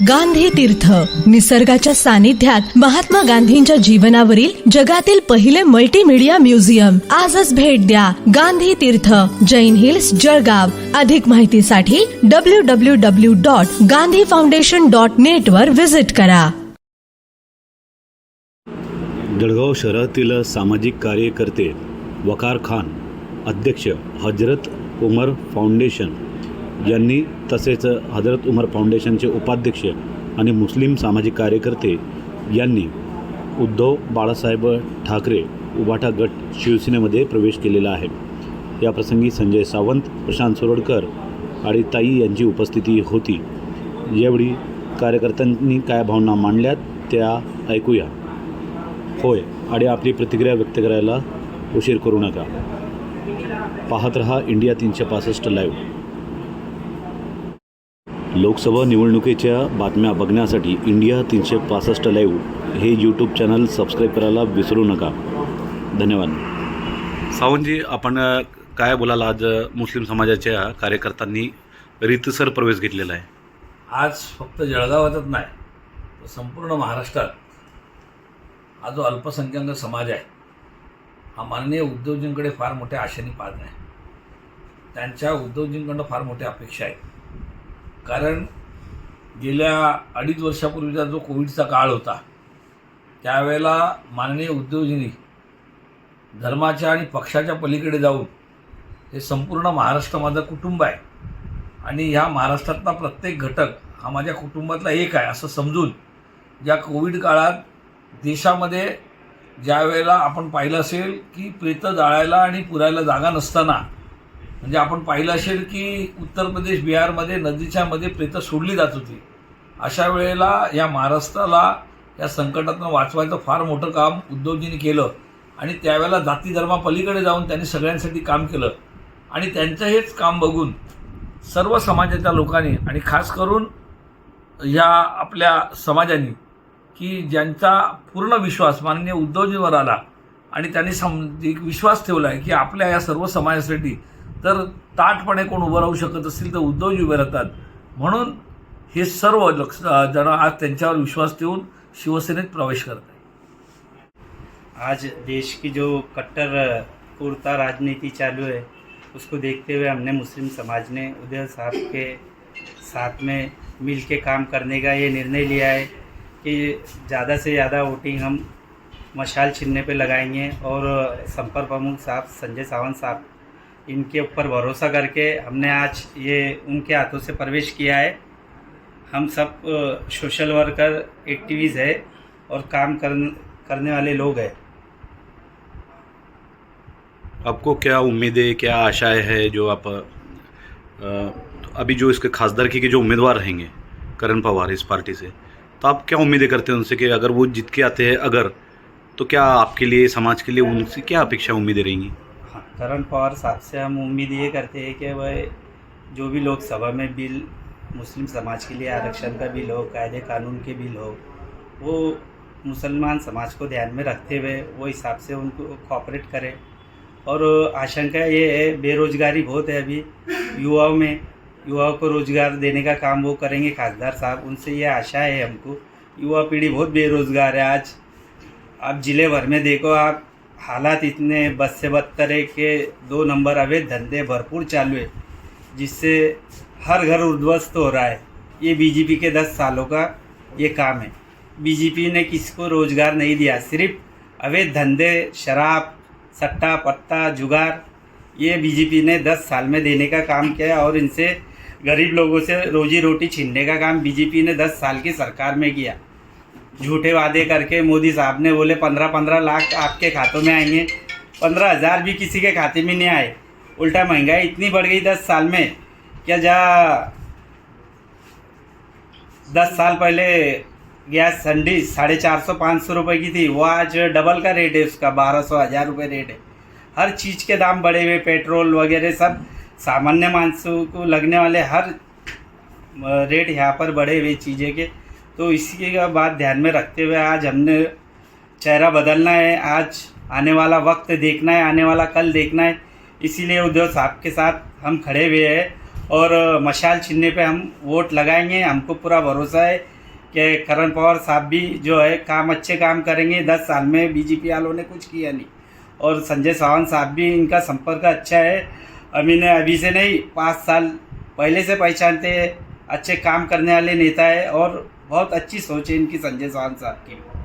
गांधी तीर्थ. निसर्गाच्या सानिध्यात महात्मा गांधींच्या जीवनावरील जगातील पहिले मल्टीमीडिया म्युझियम आजच भेट द्या गांधी तीर्थ. जैन हिल्स जळगाव. अधिक माहितीसाठी W W W dot Gandhi foundation dot net वर व्हिजिट करा. जळगाव शहरातील सामाजिक कार्यकर्ते वकार खान अध्यक्ष हजरत उमर फाउंडेशन यांनी तसेच हजरत उमर फाउंडेशनचे उपाध्यक्ष आणि मुस्लिम सामाजिक कार्यकर्ते यांनी उद्धव बाळासाहेब ठाकरे उभाटा गट शिवसेनेमध्ये प्रवेश केलेला आहे. याप्रसंगी संजय सावंत प्रशांत सोरडकर आणि ताई यांची उपस्थिती होती. यावेळी कार्यकर्त्यांनी काय भावना मांडल्यात त्या ऐकूया. होय आणि आपली प्रतिक्रिया व्यक्त करायला उशीर करू नका. पाहत रहा इंडिया तीनशे पासष्ट लाईव्ह. लोकसभा निवडणुकीच्या बातम्या बघण्यासाठी इंडिया तीनशे पासष्ट लाईव्ह हे यूट्यूब चॅनल सबस्क्राईब करायला विसरू नका. धन्यवाद. सावंतजी आपण काय बोलाल आज मुस्लिम समाजाच्या कार्यकर्त्यांनी रीतसर प्रवेश घेतलेला आहे? आज फक्त जळगावातच नाही तर संपूर्ण महाराष्ट्रात हा जो अल्पसंख्याक समाज आहे हा माननीय उद्धवजींकडे फार मोठ्या आशेने पाहत आहे. त्यांच्या उद्धवजींकडनं फार मोठ्या अपेक्षा आहेत कारण गेल्या अडीच वर्षापूर्वीचा जो कोविडचा काळ होता त्यावेळेला माननीय उद्योजनी धर्माच्या आणि पक्षाच्या पलीकडे जाऊन हे संपूर्ण महाराष्ट्र माझं कुटुंब आहे. आणि ह्या महाराष्ट्रातला प्रत्येक घटक हा माझ्या कुटुंबातला एक आहे असं समजून या कोविड काळात देशामध्ये ज्या वेळेला आपण पाहिलं असेल की प्रेतं जाळायला आणि पुरायला जागा नसताना म्हणजे आपण पाहिलं असेल की उत्तर प्रदेश बिहारमध्ये नदीच्या मध्ये प्रेतं सोडली जात होती. अशा वेळेला या महाराष्ट्राला या संकटातून वाचवायचं फार मोठं काम उद्धवजींनी केलं आणि त्यावेळेला जाती धर्मापलीकडे जाऊन त्यांनी सगळ्यांसाठी काम केलं. आणि त्यांचं हेच काम बघून सर्व समाजाच्या लोकांनी आणि खास करून ह्या आपल्या समाजाने की ज्यांचा पूर्ण विश्वास माननीय उद्धवजीवर आला आणि त्यांनी सम एक विश्वास ठेवला आहे की आपल्या या सर्व समाजासाठी तर ताटपणे कोण उभं राहू शकत असतील तर उद्धवजी उभे राहतात. म्हणून हे सर्व लक्ष जण आज त्यांच्यावर विश्वास ठेवून शिवसेनेत प्रवेश करत आहे आज देश की जो कट्टर कुर्ता राजनीति चालू है उसको देखते हुए हमने मुस्लिम समाज ने उदय साहब के साथ में मिल के काम करने का ये निर्णय लिया है कि ज़्यादा से ज़्यादा वोटिंग हम मशाल छिनने पे लगाएंगे और संपर्क प्रमुख साहब संजय सावंत साहब इनके ऊपर भरोसा करके हमने आज ये उनके हाथों से प्रवेश किया है। हम सब सोशल वर्कर एक्टिविज़ है और काम कर, करने वाले लोग हैं। आपको क्या उम्मीदें क्या आशाएँ है जो आप अ, अभी जो इसके खासदारकी के जो उम्मीदवार रहेंगे करण पवार इस पार्टी से तो आप क्या उम्मीदें करते हैं उनसे कि अगर वो जीत के आते हैं अगर तो क्या आपके लिए समाज के लिए उनसे क्या अपेक्षा उम्मीदें रहेंगी? करण पवार साहब से हम उम्मीद ये करते हैं कि वह जो भी लोकसभा में बिल, मुस्लिम समाज के लिए आरक्षण का बिल हो, कायदे कानून के बिल हो, वो मुसलमान समाज को ध्यान में रखते हुए वो हिसाब से उनको कॉपरेट करें। और आशंका ये है, बेरोजगारी बहुत है अभी युवाओं में। युवाओं को रोज़गार देने का काम वो करेंगे, खासदार साहब, उनसे ये आशा है हमको। युवा पीढ़ी बहुत बेरोजगार है आज। आप ज़िले भर में देखो आप हालात इतने बद से बदतर है कि दो नंबर अवैध धंधे भरपूर चालू है, जिससे हर घर उद्ध्वस्त हो रहा है। ये बीजेपी के दस सालों का ये काम है। बीजेपी ने किसी को रोज़गार नहीं दिया? सिर्फ़ अवैध धंधे, शराब, सट्टा, पत्ता, जुगार, ये बीजेपी ने दस साल में देने का काम किया और इनसे गरीब लोगों से रोजी रोटी छीनने का काम बीजेपी ने दस साल की सरकार में किया। झूठे वादे करके मोदी साहब ने बोले, पंद्रह पंद्रह लाख आपके खातों में आएँगे। पंद्रह हज़ार भी किसी के खाते में नहीं आए। उल्टा महँगाई इतनी बढ़ गई दस साल में क्या जा दस साल पहले गैस संडी साढ़े चार सौ, पाँच सौ रुपये की थी। वो आज डबल का रेट है उसका, बारह सौ, हज़ार रुपये रेट है। हर चीज़ के दाम बढ़े हुए, पेट्रोल वगैरह सब, सामान्य मानसों को लगने वाले हर रेट यहाँ पर बढ़े हुए चीज़ें के। तो इसी का बात ध्यान में रखते हुए आज हमने चेहरा बदलना है, आज आने वाला वक्त देखना है, आने वाला कल देखना है। इसीलिए उद्धव साहब के साथ हम खड़े हुए हैं और मशाल छीनने पे हम वोट लगाएँगे। हमको पूरा भरोसा है कि करण पवार साहब भी जो है काम, अच्छे काम करेंगे। दस साल में बीजेपी वालों ने कुछ किया नहीं। और संजय सावंत साहब भी इनका संपर्क अच्छा है। अभी ने अभी से नहीं, पाँच साल पहले से पहचानते हैं, अच्छे काम करने वाले नेता है और बहुत अच्छी सोच है इनकी संजय सावंत साहब की।